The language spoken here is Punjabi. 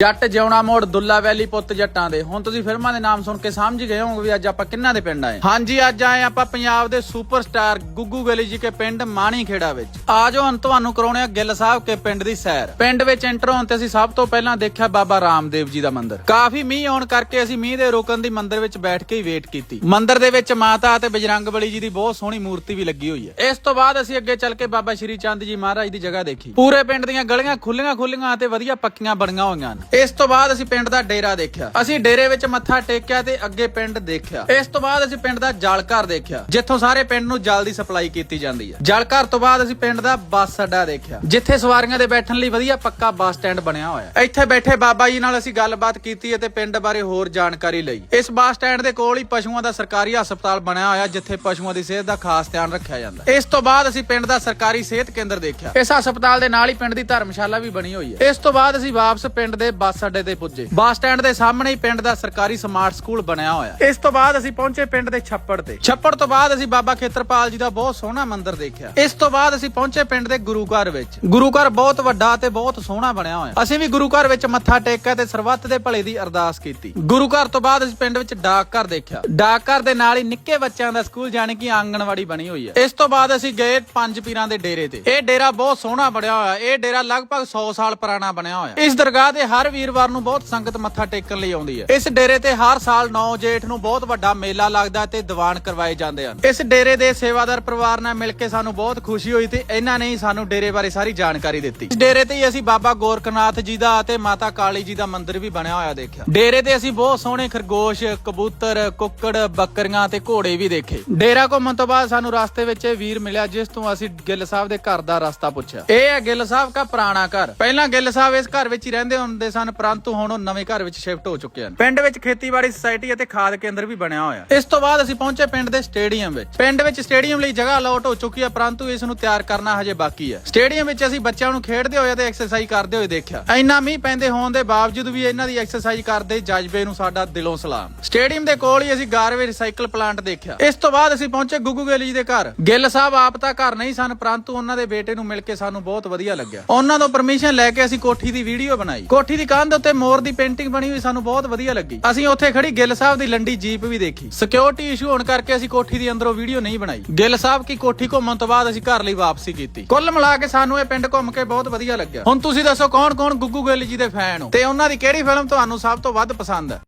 ਜੱਟ ਜਿਉਣਾ ਮੋੜ, ਦੁੱਲਾ ਵੈਲੀ ਪੁੱਤ ਜੱਟਾਂ ਦੇ। ਹੁਣ ਤੁਸੀਂ ਫਿਲਮਾਂ ਦੇ ਨਾਮ ਸੁਣ ਕੇ ਸਮਝ ਗਏ ਹੋਵੋਗੇ ਵੀ ਅੱਜ ਆਪਾਂ ਕਿੰਨਾਂ ਦੇ ਪਿੰਡ ਆਏ ਹਾਂਜੀ, ਅੱਜ ਆਏ ਆਪਾਂ ਪੰਜਾਬ ਦੇ ਸੁਪਰਸਟਾਰ ਗੁੱਗੂ ਗਲੀ ਜੀ ਕੇ ਪਿੰਡ ਮਾਣੀ ਖੇੜਾ ਵਿੱਚ। ਆਜੋ ਹੁਣ ਤੁਹਾਨੂੰ ਕਰਾਉਣੇ ਆ ਗਿੱਲ ਸਾਹਿਬ ਕੇ ਪਿੰਡ ਦੀ ਸੈਰ। ਪਿੰਡ ਵਿੱਚ ਐਂਟਰ ਹੋਣ ਤੇ ਅਸੀਂ ਸਭ ਤੋਂ ਪਹਿਲਾਂ ਦੇਖਿਆ ਬਾਬਾ ਰਾਮਦੇਵ ਜੀ ਦਾ ਮੰਦਿਰ। ਕਾਫੀ ਮੀਂਹ ਆਉਣ ਕਰਕੇ ਅਸੀਂ ਮੀਂਹ ਦੇ ਰੁਕਣ ਦੀ ਮੰਦਿਰ ਵਿੱਚ ਬੈਠ ਕੇ ਹੀ ਵੇਟ ਕੀਤੀ। ਮੰਦਿਰ ਦੇ ਵਿੱਚ ਮਾਤਾ ਅਤੇ ਬਜਰੰਗ ਬਲੀ ਜੀ ਦੀ ਬਹੁਤ ਸੋਹਣੀ ਮੂਰਤੀ ਵੀ ਲੱਗੀ ਹੋਈ ਹੈ। ਇਸ ਤੋਂ ਬਾਅਦ ਅਸੀਂ ਅੱਗੇ ਚੱਲ ਕੇ ਬਾਬਾ ਸ਼੍ਰੀ ਚੰਦ ਜੀ ਮਹਾਰਾਜ ਦੀ ਜਗ੍ਹਾ ਦੇਖੀ। ਪੂਰੇ ਪਿੰਡ ਦੀਆਂ ਗਲੀਆਂ ਖੁੱਲੀਆਂ ਖੁੱਲੀਆਂ ਅਤੇ ਵਧੀਆ ਪੱਕੀਆਂ ਬਣੀਆਂ ਹੋਈਆਂ ਹਨ। ਇਸ ਤੋਂ ਬਾਅਦ ਅਸੀਂ ਪਿੰਡ ਦਾ ਡੇਰਾ ਦੇਖਿਆ। ਅਸੀਂ ਡੇਰੇ ਵਿੱਚ ਮੱਥਾ ਟੇਕਿਆ ਤੇ ਅੱਗੇ ਪਿੰਡ ਦੇਖਿਆ। ਇਸ ਤੋਂ ਬਾਅਦ ਅਸੀਂ ਪਿੰਡ ਦਾ ਜਲ ਘਰ ਦੇਖਿਆ, ਜਿੱਥੋਂ ਸਾਰੇ ਪਿੰਡ ਨੂੰ ਜਲ ਦੀ ਸਪਲਾਈ ਕੀਤੀ ਜਾਂਦੀ ਹੈ। ਜਲ ਘਰ ਤੋਂ ਬਾਅਦ ਅਸੀਂ ਪਿੰਡ ਦਾ ਬੱਸ ਅੱਡਾ ਦੇਖਿਆ, ਜਿੱਥੇ ਸਵਾਰੀਆਂ ਦੇ ਬੈਠਣ ਲਈ ਵਧੀਆ ਪੱਕਾ ਬੱਸ ਸਟੈਂਡ ਬਣਿਆ ਹੋਇਆ ਹੈ। ਇੱਥੇ ਬੈਠੇ ਬਾਬਾ ਜੀ ਨਾਲ ਅਸੀਂ ਗੱਲਬਾਤ ਕੀਤੀ ਅਤੇ ਪਿੰਡ ਬਾਰੇ ਹੋਰ ਜਾਣਕਾਰੀ ਲਈ। ਇਸ ਬੱਸ ਸਟੈਂਡ ਦੇ ਕੋਲ ਹੀ ਪਸ਼ੂਆਂ ਦਾ ਸਰਕਾਰੀ ਹਸਪਤਾਲ ਬਣਿਆ ਹੋਇਆ, ਜਿੱਥੇ ਪਸ਼ੂਆਂ ਦੀ ਸਿਹਤ ਦਾ ਖਾਸ ਧਿਆਨ ਰੱਖਿਆ ਜਾਂਦਾ ਹੈ। ਇਸ ਤੋਂ ਬਾਅਦ ਅਸੀਂ ਪਿੰਡ ਦਾ ਸਰਕਾਰੀ ਸਿਹਤ ਕੇਂਦਰ ਦੇਖਿਆ। ਇਸ ਹਸਪਤਾਲ ਦੇ ਨਾਲ ਹੀ ਪਿੰਡ ਦੀ ਧਰਮਸ਼ਾਲਾ ਵੀ ਬਣੀ ਹੋਈ ਹੈ। ਇਸ ਤੋਂ ਬਾਅਦ ਅਸੀਂ ਵਾਪਸ ਪਿੰਡ ਦੇ ਬੱਸ ਅੱਡੇ ਤੇ ਪੁੱਜੇ। ਬੱਸ ਸਟੈਂਡ ਦੇ ਸਾਹਮਣੇ ਹੀ ਪਿੰਡ ਦਾ ਸਰਕਾਰੀ ਸਮਾਰਟ ਸਕੂਲ ਬਣਿਆ ਹੋਇਆ। ਇਸ ਤੋਂ ਬਾਅਦ ਅਸੀਂ ਪਹੁੰਚੇ ਪਿੰਡ ਦੇ ਛੱਪੜ ਤੇ। ਛੱਪੜ ਤੋਂ ਬਾਅਦ ਅਸੀਂ ਬਾਬਾ ਖੇਤਰਪਾਲ ਜੀ ਦਾ ਬਹੁਤ ਸੋਹਣਾ ਮੰਦਿਰ ਦੇਖਿਆ। ਇਸ ਤੋਂ ਬਾਅਦ ਅਸੀਂ ਪਹੁੰਚੇ ਪਿੰਡ ਦੇ ਗੁਰੂ ਘਰ ਵਿੱਚ। ਗੁਰੂ ਘਰ ਬਹੁਤ ਵੱਡਾ ਤੇ ਬਹੁਤ ਸੋਹਣਾ ਬਣਿਆ ਹੋਇਆ ਅਸੀਂ ਵੀ ਗੁਰੂ ਘਰ ਵਿੱਚ ਮੱਥਾ ਟੇਕਿਆ ਤੇ ਸਰਬੱਤ ਦੇ ਭਲੇ ਦੀ ਅਰਦਾਸ ਕੀਤੀ। ਗੁਰੂ ਘਰ ਤੋਂ ਬਾਅਦ ਅਸੀਂ ਪਿੰਡ ਵਿੱਚ ਡਾਕ ਘਰ ਦੇਖਿਆ। ਡਾਕ ਘਰ ਦੇ ਨਾਲ ਹੀ ਨਿੱਕੇ ਬੱਚਿਆਂ ਦਾ ਸਕੂਲ ਜਾਣੀ ਕਿ ਆਂਗਣਵਾੜੀ ਬਣੀ ਹੋਈ ਹੈ। ਇਸ ਤੋਂ ਬਾਅਦ ਅਸੀਂ ਗਏ ਪੰਜ ਪੀਰਾਂ ਦੇ ਡੇਰੇ ਤੇ। ਇਹ ਡੇਰਾ ਬਹੁਤ ਸੋਹਣਾ ਬਣਿਆ ਹੋਇਆ ਇਹ ਡੇਰਾ ਲਗਭਗ 100 ਸਾਲ ਪੁਰਾਣਾ ਬਣਿਆ ਹੋਇਆ ਇਸ ਦਰਗਾਹ ਤੇ ਹਰ ਵੀਰਵਾਰ ਨੂੰ ਬਹੁਤ ਸੰਗਤ ਮੱਥਾ ਟੇਕਣ ਲਈ ਆਉਂਦੀ ਹੈ। ਇਸ ਡੇਰੇ ਤੇ ਹਰ ਸਾਲ 9 ਜੇਠ ਨੂੰ ਬਹੁਤ ਵੱਡਾ ਮੇਲਾ ਲੱਗਦਾ ਤੇ ਦੀਵਾਨ ਕਰਵਾਏ ਜਾਂਦੇ ਹਨ। ਇਸ ਡੇਰੇ ਦੇ ਸੇਵਾਦਾਰ ਪਰਿਵਾਰ ਨਾਲ ਮਿਲ ਕੇ ਸਾਨੂੰ ਬਹੁਤ ਖੁਸ਼ੀ ਹੋਈ ਤੇ ਇਹਨਾਂ ਨੇ ਹੀ ਸਾਨੂੰ ਡੇਰੇ ਬਾਰੇ ਸਾਰੀ ਜਾਣਕਾਰੀ ਦਿੱਤੀ। ਇਸ ਡੇਰੇ ਤੇ ਹੀ ਅਸੀਂ ਬਾਬਾ ਗੋਰਖਨਾਥ ਜੀ ਦਾ ਅਤੇ ਮਾਤਾ ਕਾਲੀ ਜੀ ਦਾ ਮੰਦਿਰ ਵੀ ਬਣਿਆ ਹੋਇਆ ਦੇਖਿਆ। ਡੇਰੇ ਤੇ ਅਸੀਂ ਬਹੁਤ ਸੋਹਣੇ ਖਰਗੋਸ਼, ਕਬੂਤਰ, ਕੁੱਕੜ, ਬੱਕਰੀਆਂ ਤੇ ਘੋੜੇ ਵੀ ਦੇਖੇ। ਡੇਰਾ ਘੁੰਮਣ ਤੋਂ ਬਾਅਦ ਸਾਨੂੰ ਰਸਤੇ ਵਿੱਚ ਇਹ ਵੀਰ ਮਿਲਿਆ, ਜਿਸ ਤੋਂ ਅਸੀਂ ਗਿੱਲ ਸਾਹਿਬ ਦੇ ਘਰ ਦਾ ਰਸਤਾ ਪੁੱਛਿਆ। ਇਹ ਹੈ ਗਿੱਲ ਸਾਹਿਬ ਦਾ ਪੁਰਾਣਾ ਘਰ। ਪਹਿਲਾਂ ਗਿੱਲ ਸਾਹਿਬ ਇਸ ਘਰ ਵਿੱਚ ਹੀ ਰਹਿੰਦੇ ਹੁੰਦੇ ਸਨ। ਪਰੰਤੂ ਹੁਣ ਉਹ ਨਵੇਂ ਘਰ ਵਿੱਚ ਸ਼ਿਫਟ ਹੋ ਚੁੱਕੇ ਹਨ। ਪਿੰਡ ਵਿੱਚ ਖੇਤੀਬਾੜੀ ਸੁਸਾਇਟੀ ਅਤੇ ਖਾਦ ਕੇਂਦਰ ਵੀ ਬਣਿਆ ਹੋਇਆ ਇਸ ਤੋਂ ਬਾਅਦ ਅਸੀਂ ਪਹੁੰਚੇ ਪਿੰਡ ਦੇ ਸਟੇਡੀਅਮ ਵਿੱਚ। ਪਿੰਡ ਵਿੱਚ ਸਟੇਡੀਅਮ ਲਈ ਜਗ੍ਹਾ ਅਲਾਟ ਹੋ ਚੁੱਕੀ ਹੈ ਪਰੰਤੂ ਇਸ ਨੂੰ ਤਿਆਰ ਕਰਨਾ ਹਜੇ ਬਾਕੀ ਹੈ। ਸਟੇਡੀਅਮ ਵਿੱਚ ਅਸੀਂ ਬੱਚਿਆਂ ਨੂੰ ਖੇਡਦੇ ਹੋਏ ਤੇ ਐਕਸਰਸਾਈਜ਼ ਕਰਦੇ ਹੋਏ ਦੇਖਿਆ। ਇੰਨਾ ਮੀਂਹ ਪੈਂਦੇ ਹੋਣ ਦੇ ਬਾਵਜੂਦ ਵੀ ਇਹਨਾਂ ਦੀ ਐਕਸਰਸਾਈਜ਼ ਕਰਦੇ ਜਜ਼ਬੇ ਨੂੰ ਸਾਡਾ ਦਿਲੋਂ ਸਲਾਮ। ਸਟੇਡੀਅਮ ਦੇ ਕੋਲ ਹੀ ਅਸੀਂ ਗਾਰਵੇ ਰਿਸਾਈਕਲ ਪਲਾਂਟ ਦੇਖਿਆ। ਇਸ ਤੋਂ ਬਾਅਦ ਅਸੀਂ ਪਹੁੰਚੇ ਗੁੱਗੂ ਗਿੱਲ ਜੀ ਦੇ ਘਰ। ਗਿੱਲ ਸਾਹਿਬ ਆਪ ਤਾਂ ਘਰ ਨਹੀਂ ਸਨ ਪਰੰਤੂ ਉਹਨਾਂ ਦੇ ਬੇਟੇ ਨੂੰ ਮਿਲ ਕੇ ਸਾਨੂੰ ਬਹੁਤ ਵਧੀਆ ਲੱਗਿਆ। ਉਹਨਾਂ ਤੋਂ ਪਰਮਿਸ਼ਨ ਲੈ ਕੇ ਅਸੀਂ ਕੋਠੀ ਦੀ ਵੀਡੀਓ ਬਣਾਈ। ਕੋਠੀ ਦੀ ਕੰਧ ਉੱਤੇ ਮੋਰ ਦੀ ਪੇਂਟਿੰਗ ਬਣੀ ਹੋਈ ਸਾਨੂੰ ਬਹੁਤ ਵਧੀਆ ਲੱਗੀ। ਅਸੀਂ ਉੱਥੇ ਖੜੀ ਗਿੱਲ ਸਾਹਿਬ ਦੀ ਲੰਡੀ ਜੀਪ ਵੀ ਦੇਖੀ। ਸਿਕਿਉਰਿਟੀ ਇਸ਼ੂ ਹੋਣ ਕਰਕੇ ਅਸੀਂ ਕੋਠੀ ਦੀ ਅੰਦਰੋਂ ਵੀਡੀਓ ਨਹੀਂ ਬਣਾਈ। ਗਿੱਲ ਸਾਹਿਬ ਕੀ ਕੋਠੀ ਘੁੰਮਣ ਤੋਂ ਬਾਅਦ ਅਸੀਂ ਘਰ ਲਈ ਵਾਪਸੀ ਕੀਤੀ। ਕੁੱਲ ਮਿਲਾ ਕੇ ਸਾਨੂੰ ਇਹ ਪਿੰਡ ਘੁੰਮ ਕੇ ਬਹੁਤ ਵਧੀਆ ਲੱਗਿਆ। ਹੁਣ ਤੁਸੀਂ ਦੱਸੋ ਕੌਣ ਕੌਣ ਗੁੱਗੂ ਗਿੱਲ ਜੀ ਦੇ ਫੈਨ ਹੋ? ਤੇ ਉਹਨਾਂ ਦੀ ਕਿਹੜੀ ਫਿਲਮ ਤੁਹਾਨੂੰ ਸਭ ਤੋਂ ਵੱਧ ਪਸੰਦ ਹੈ?